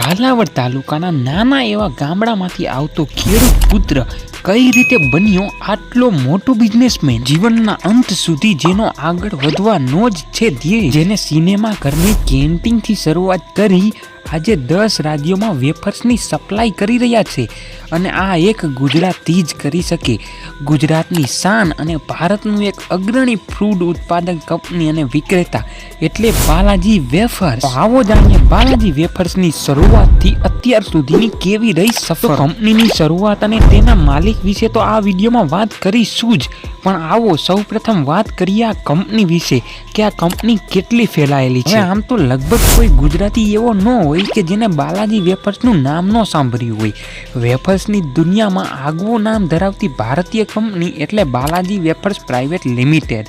કાલાવડ તાલુકાના નાના એવા ગામડામાંથી આવતો ખેડૂત પુત્ર કઈ રીતે બન્યો? આટલો મોટો બિઝનેસમેન જીવનના અંત સુધી જેનો આગળ વધવાનો જ છે ધ્યેય, જેને સિનેમા ઘરની કેન્ટીનથી શરૂઆત કરી આજે દસ રાજ્યોમાં વેફર્સની સપ્લાય કરી રહ્યા છે અને આ એક ગુજરાતી જ કરી શકે. ગુજરાતની શાન અને ભારતનું એક અગ્રણી ફૂડ ઉત્પાદક કંપની અને વિક્રેતા એટલે બાલાજી વેફર્સ. આવો જાણીએ બાલાજી વેફર્સની શરૂઆતથી અત્યાર સુધીની કેવી રહી સફળ કંપનીની શરૂઆત અને તેના માલિક વિશે તો આ વિડીયોમાં વાત કરીશું જ. પણ આવો સૌપ્રથમ વાત કરીએ આ કંપની વિશે કે આ કંપની કેટલી ફેલાયેલી છે. આમ તો લગભગ કોઈ ગુજરાતી એવો ન હોય કે જેને બાલાજી વેફર્સનું નામ ન સાંભળ્યું હોય. વેફર્સની દુનિયામાં આગવું નામ ધરાવતી ભારતીય કંપની એટલે બાલાજી વેફર્સ પ્રાઇવેટ લિમિટેડ.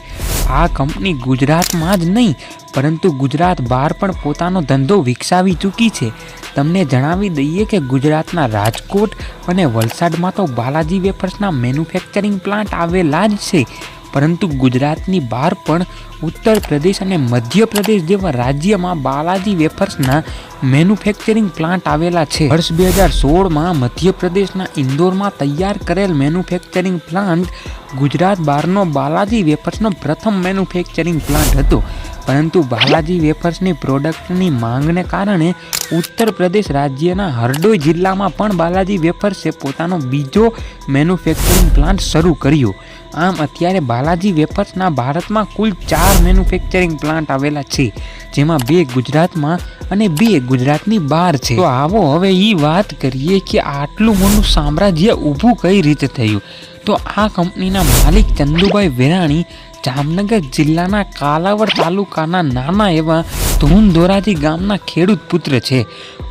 આ કંપની ગુજરાતમાં જ નહીં પરંતુ ગુજરાત બહાર પણ પોતાનો ધંધો વિકસાવી ચૂકી છે. તમને જણાવી દઈએ કે ગુજરાતના રાજકોટ અને વલસાડમાં તો બાલાજી વેફર્સના મેન્યુફેક્ચરિંગ પ્લાન્ટ આવેલા જ છે. પરંતુ ગુજરાતની બહાર પણ ઉત્તર પ્રદેશ અને મધ્યપ્રદેશ જેવા રાજ્યમાં બાલાજી વેફર્સના મેન્યુફેક્ચરિંગ પ્લાન્ટ આવેલા છે. વર્ષ બે હજાર સોળમાં મધ્યપ્રદેશના ઇન્દોરમાં તૈયાર કરેલ મેન્યુફેક્ચરિંગ પ્લાન્ટ ગુજરાત બહારનો બાલાજી વેફર્સનો પ્રથમ મેન્યુફેક્ચરિંગ પ્લાન્ટ હતો. પરંતુ બાલાજી વેફર્સની પ્રોડક્ટની માંગને કારણે ઉત્તર પ્રદેશ રાજ્યના હરડોઈ જિલ્લામાં પણ બાલાજી વેફર્સે પોતાનો બીજો મેન્યુફેક્ચરિંગ પ્લાન્ટ શરૂ કર્યો. આમ અત્યારે બાલાજી વેફર્સના ભારતમાં કુલ ચાર મેન્યુફેક્ચરિંગ પ્લાન્ટ આવેલા છે, જેમાં બે ગુજરાતમાં અને બે ગુજરાતની બહાર છે. તો આવો હવે એ વાત કરીએ કે આટલું મોટું સામ્રાજ્ય ઊભું કઈ રીતે થયું? તો આ કંપનીના માલિક ચંદુભાઈ વેરાણી જામનગર જિલ્લાના કાલાવડ તાલુકાના નાના એવા ધૂનધોરાજી ગામના ખેડૂત પુત્ર છે.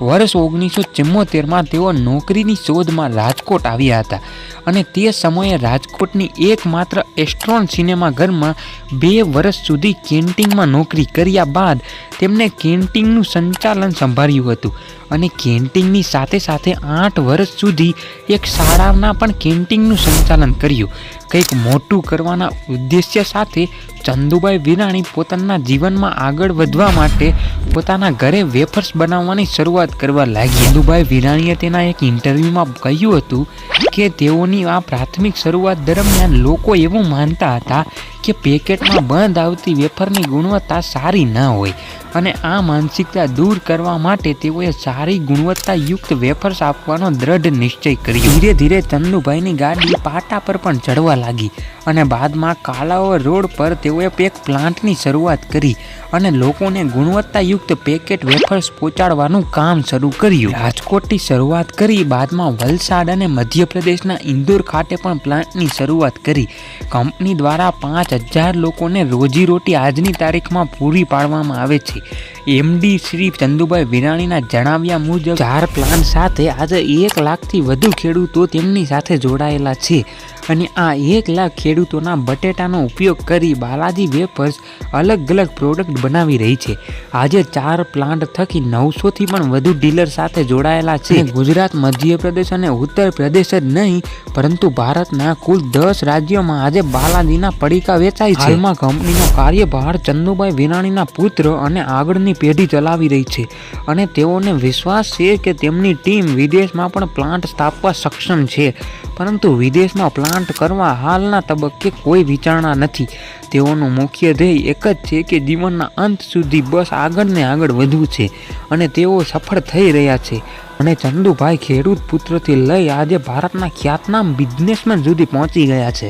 વર્ષ ઓગણીસો ચુમ્મોતેરમાં તેઓ નોકરીની શોધમાં રાજકોટ આવ્યા હતા અને તે સમયે રાજકોટની એકમાત્ર એસ્ટ્રોન સિનેમા ઘરમાં બે વર્ષ સુધી કેન્ટીનમાં નોકરી કર્યા બાદ તેમણે કેન્ટીનનું સંચાલન સંભાળ્યું હતું અને કેન્ટીનની સાથે સાથે આઠ વર્ષ સુધી એક શાળાના પણ કેન્ટીનનું સંચાલન કર્યું. કંઈક મોટું કરવાના ઉદ્દેશ્ય સાથે ચંદુભાઈ વિરાણી પોતાના જીવનમાં આગળ વધવા માટે પોતાના ઘરે વેફર્સ બનાવવાની શરૂઆત કરવા લાગી. ચંદુભાઈ વિરાણીએ તેના એક ઇન્ટરવ્યૂમાં કહ્યું હતું કે તેઓની આ પ્રાથમિક શરૂઆત દરમિયાન લોકો એવું માનતા હતા કે પેકેટમાં બંધ આવતી વેફરની ગુણવત્તા સારી ન હોય અને આ માનસિકતા દૂર કરવા માટે તેઓએ સારી ગુણવત્તાયુક્ત વેફર્સ આપવાનો દ્રઢ નિશ્ચય કર્યો. ધીરે ધીરે ચંદુભાઈની ગાડી પાટા પર પણ ચડવા લાગી અને બાદમાં કાલાઓ રોડ પર તેઓએ એક પ્લાન્ટની શરૂઆત કરી અને લોકોને ગુણવત્તાયુક્ત પેકેટ વેફર્સ પહોંચાડવાનું કામ શરૂ કર્યું. રાજકોટથી શરૂઆત કરી બાદમાં વલસાડ અને મધ્યપ્રદેશના ઇન્દોર ખાતે પણ પ્લાન્ટની શરૂઆત કરી. કંપની દ્વારા પાંચ હજાર લોકોને રોજીરોટી આજની તારીખમાં પૂરી પાડવામાં આવે છે. એમડી શ્રી ચંદુભાઈ વિરાણીના જણાવ્યા મુજબ, ચાર પ્લાન સાથે આજે એક લાખથી વધુ ખેડૂતો તેમની સાથે જોડાયેલા છે. અને આ એક લાખ ખેડૂતોના બટેટાનો ઉપયોગ કરી બાલાજી વેફર્સ અલગ અલગ પ્રોડક્ટ બનાવી રહી છે. આજે ચાર પ્લાન્ટ થકી નવસોથી પણ વધુ ડીલર સાથે જોડાયેલા છે. ગુજરાત, મધ્યપ્રદેશ અને ઉત્તર પ્રદેશ જ નહીં, પરંતુ ભારતના કુલ દસ રાજ્યોમાં આજે બાલાજીના પડીકા વેચાય છે. હાલમાં કંપનીનો કાર્યભાર ચંદુભાઈ વિરાણીના પુત્ર અને આગળની પેઢી ચલાવી રહી છે અને તેઓને વિશ્વાસ છે કે તેમની ટીમ વિદેશમાં પણ પ્લાન્ટ સ્થાપવા સક્ષમ છે. પરંતુ વિદેશમાં પ્લાન્ટ કરવા હાલના તબક્કે કોઈ વિચારણા નથી. તેઓનું મુખ્ય ધ્યેય એક જ છે કે જીવનના અંત સુધી બસ આગળ ને આગળ વધવું છે અને તેઓ સફળ થઈ રહ્યા છે. અને ચંદુભાઈ ખેડૂત પુત્રથી લઈ આજે ભારતના ખ્યાતનામ બિઝનેસમેન સુધી પહોંચી ગયા છે.